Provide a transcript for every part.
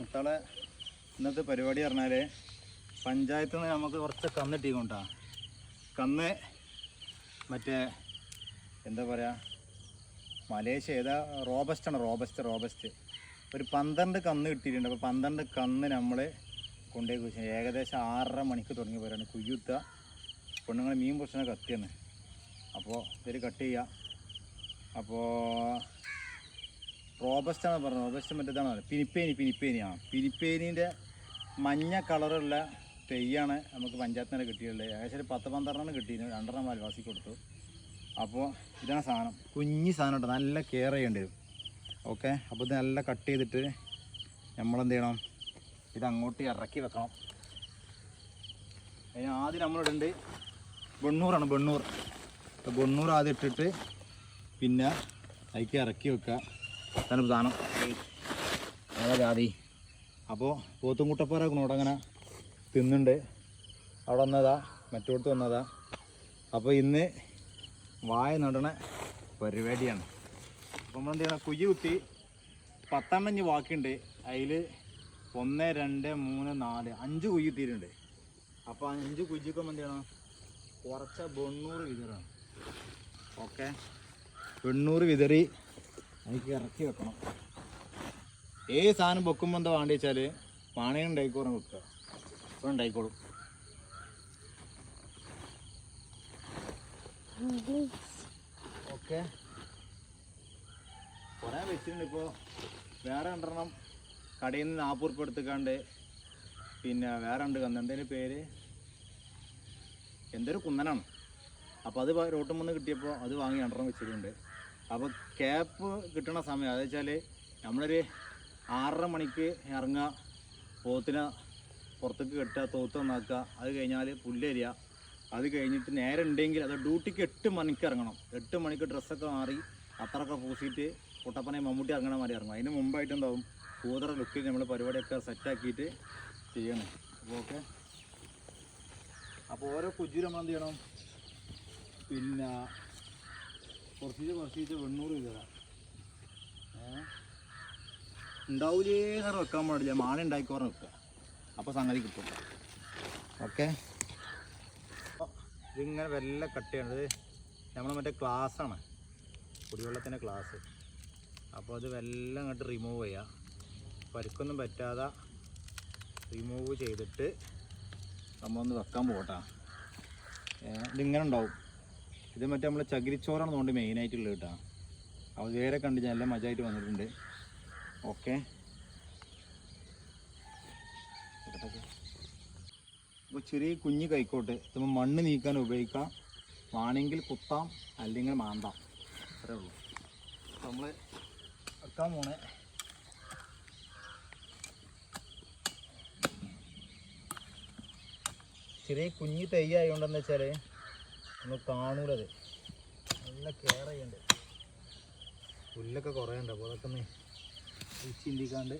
മുത്താളെ ഇന്നത്തെ പരിപാടി പറഞ്ഞാൽ പഞ്ചായത്തിൽ നിന്ന് നമുക്ക് കുറച്ച് കന്ന് ഇട്ടിക്കൊണ്ടാ കന്ന് മറ്റേ എന്താ പറയുക മലേഷ്യ ഏതാ റോബസ്റ്റാണ് റോബസ്റ്റ് റോബസ്റ്റ്. ഒരു പന്ത്രണ്ട് കന്ന് കിട്ടിയിട്ടുണ്ട്. അപ്പോൾ പന്ത്രണ്ട് കന്ന് നമ്മൾ കൊണ്ടുപോയി കുഴിച്ചു. ഏകദേശം ആറര മണിക്ക് തുടങ്ങി പോരാണ് കുയ്യുത്ത പെണ്ണുങ്ങൾ മീൻ പൊറിച്ചണ കത്തിയാണ്. അപ്പോൾ ഇതൊരു കട്ട് ചെയ്യുക അപ്പോൾ റോബസ്റ്റാണ് പറഞ്ഞത്? റോബസ്റ്റ് മറ്റേതാണ്? പിനിപ്പേനി പിനിപ്പേനി. പിനിപ്പേനിയാണ് പിനിപ്പേനീന്റെ മഞ്ഞ കളറുള്ള തെയ്യാണ് നമുക്ക് പഞ്ചായത്തിൽ നിന്ന് കിട്ടിയുള്ളത് ഏകദേശം പത്ത് പന്ത്രണ്ടെണ്ണം കിട്ടിയിരുന്നു രണ്ടെണ്ണം അയൽവാസി കൊടുത്തു. അപ്പോൾ ഇതാണ് സാധനം. കുഞ്ഞി സാധനം ഉണ്ട് നല്ല കെയർ ചെയ്യേണ്ടി വരും. ഓക്കെ അപ്പോൾ ഇത് നല്ല കട്ട് ചെയ്തിട്ട് നമ്മളെന്ത് ചെയ്യണം? ഇത് അങ്ങോട്ട് ഇറക്കി വെക്കണം. അതിന് ആദ്യം നമ്മളിടുണ്ട് വെണ്ണൂറാണ് വെണ്ണൂർ അപ്പോൾ വെണ്ണൂർ ആദ്യം ഇട്ടിട്ട് പിന്നെ അതിക്ക് ഇറക്കി വെക്കുക. അതാണ് പ്രധാനം ഏതാ ജാതി. അപ്പോൾ പോത്തുംകുട്ടപ്പാറക്കണോട് അങ്ങനെ തിന്നുണ്ട്. അവിടെ വന്നതാ മറ്റോടത്ത് വന്നതാ. അപ്പോൾ ഇന്ന് വായ നടണ പരിപാടിയാണ്. അപ്പം നമ്മൾ എന്ത് ചെയ്യണം? കുഴി കുത്തി പത്തെണ്ണം ഇനി വാക്കുണ്ട്. അതിൽ ഒന്ന് രണ്ട് മൂന്ന് നാല് അഞ്ച് കുഴി കുത്തിയിട്ടുണ്ട്. അപ്പോൾ അഞ്ച് കുഴിക്കുമ്പോൾ എന്ത് ചെയ്യണം? കുറച്ച് വെണ്ണൂറ് വിതറാണ്. ഓക്കെ? വെണ്ണൂറ് വിതറി അതിലേക്ക് ഇറക്കി വെക്കണം. ഏത് സാധനം വെക്കുമ്പോൾ എന്താ വേണ്ടി വെച്ചാൽ പാണയം ഉണ്ടായിക്കോറും വെക്കുക അപ്പോൾ ഉണ്ടായിക്കോളും. ഓക്കെ. കുറേ വെച്ചിട്ടുണ്ട് ഇപ്പോൾ വേറെ രണ്ടെണ്ണം കടയിൽ നിന്ന് നാൽപ്പത് ഉറുപ്പ് പിന്നെ വേറെ ഉണ്ട് കന്ന്. എന്തേലും പേര്? എന്തൊരു കുന്നനാണ്. അപ്പോൾ അത് റോട്ടും വന്ന് കിട്ടിയപ്പോൾ അത് വാങ്ങി രണ്ടെണ്ണം വെച്ചിട്ടുണ്ട്. അപ്പോൾ ക്യാപ്പ് കിട്ടണ സമയം അതെന്ന് വെച്ചാൽ നമ്മളൊരു ആറര മണിക്ക് ഇറങ്ങുക പോത്തിനെ പുറത്തേക്ക് കെട്ടുക തോത്ത് നന്നാക്കുക അത് കഴിഞ്ഞാൽ പുല്ലരിയ അത് കഴിഞ്ഞിട്ട് നേരെ ഉണ്ടെങ്കിൽ അത് ഡ്യൂട്ടിക്ക് എട്ട് മണിക്ക് ഇറങ്ങണം. എട്ട് മണിക്ക് ഡ്രസ്സൊക്കെ മാറി അത്രയൊക്കെ പൂസിയിട്ട് കുട്ടപ്പനെ മമ്മൂട്ടി ഇറങ്ങണ മാതിരി ഇറങ്ങും. അതിന് മുമ്പായിട്ട് എന്താവും? കൂതറ ലുക്കിൽ നമ്മൾ പരിപാടിയൊക്കെ സെറ്റാക്കിയിട്ട് ചെയ്യണം. അപ്പോൾ ഓക്കെ അപ്പോൾ ഓരോ നമ്മൾ എന്ത് ചെയ്യണം? പിന്നെ കുറച്ചിട്ട് കുറച്ചിട്ട് വെണ്ണൂറ് രൂപ ഉണ്ടാവൂലേ ഉണ്ടാവില്ലേന്ന് വെക്കാൻ പാടില്ല. മാണ ഉണ്ടായിക്കോറ വെക്കുക. അപ്പോൾ സംഗതി കിട്ടും. ഓക്കെ? ഇതിങ്ങനെ വെല്ല കട്ട് ചെയ്യണത് നമ്മൾ മറ്റേ ഗ്ലാസ്സാണ്. കുടിവെള്ളത്തിന്റെ ക്ലാസ് അപ്പോൾ അത് വെല്ലം അങ്ങോട്ട് റിമൂവ് ചെയ്യുക പരിക്കൊന്നും പറ്റാതെ റിമൂവ് ചെയ്തിട്ട് നമ്മളൊന്ന് വെക്കാൻ പോകട്ടാ. ഇതിങ്ങനെ ഉണ്ടാവും. ഇത് മറ്റേ നമ്മൾ ചകിരിച്ചോറാണ് കൊണ്ട് മെയിനായിട്ടുള്ളത് കേട്ടോ. അപ്പോൾ വേറെ കണ്ട് ഞാൻ എല്ലാം മജായിട്ട് വന്നിട്ടുണ്ട്. ഓക്കെ അപ്പോൾ ചെറിയ കുഞ്ഞ് കൈക്കോട്ട്. നമ്മൾ മണ്ണ് നീക്കാൻ ഉപയോഗിക്കാം. വേണമെങ്കിൽ കുത്താം അല്ലെങ്കിൽ മാന്താം. അത്രേ ഉള്ളൂ. നമ്മൾ വെക്കാൻ പോണേ. ചെറിയ കുഞ്ഞ് തൈ ആയതുകൊണ്ടെന്ന് വെച്ചാൽ നമ്മൾ കാണൂലത്. നല്ല കെയർ ചെയ്യണ്ട്. പുല്ലൊക്കെ കുറയണ്ട അപ്പോൾ അതൊക്കെ ചിന്തിക്കാണ്ട്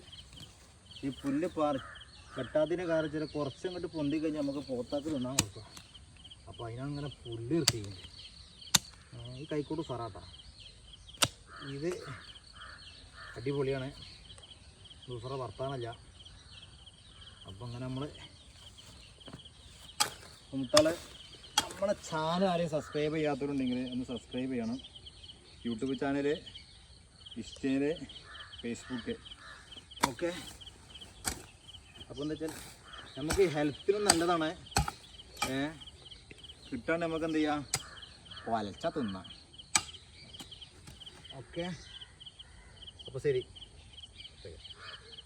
ഈ പുല്ല് പാറി കെട്ടാതിനെ കാരണം ചില കുറച്ചങ്ങോട്ട് പൊന്തി കഴിഞ്ഞാൽ നമുക്ക് പോത്താക്ക് തിന്നാൻ കൊടുക്കാം. അപ്പോൾ അതിനാണ് ഇങ്ങനെ പുല്ല് ഇറക്കിയുണ്ട് ഈ കൈക്കോട്ട് സാറാട്ടാ. ഇത് അടിപൊളിയാണ്. ദൂസറ വർത്താനല്ല. അപ്പം അങ്ങനെ നമ്മൾ മുത്താളെ നമ്മളെ ചാനൽ ആരെയും സബ്സ്ക്രൈബ് ചെയ്യാത്തവരുണ്ടെങ്കിൽ ഒന്ന് സബ്സ്ക്രൈബ് ചെയ്യണം. യൂട്യൂബ് ചാനൽ ഇൻസ്റ്റയിൽ ഫേസ്ബുക്ക് ഓക്കെ അപ്പോൾ എന്താ വെച്ചാൽ നമുക്ക് ഹെൽത്തിനും നല്ലതാണ്. ഏ? കിട്ടാണ്ട് നമുക്ക് എന്ത് ചെയ്യാം? വലച്ച തിന്നാം. ഓക്കെ അപ്പോൾ ശരി.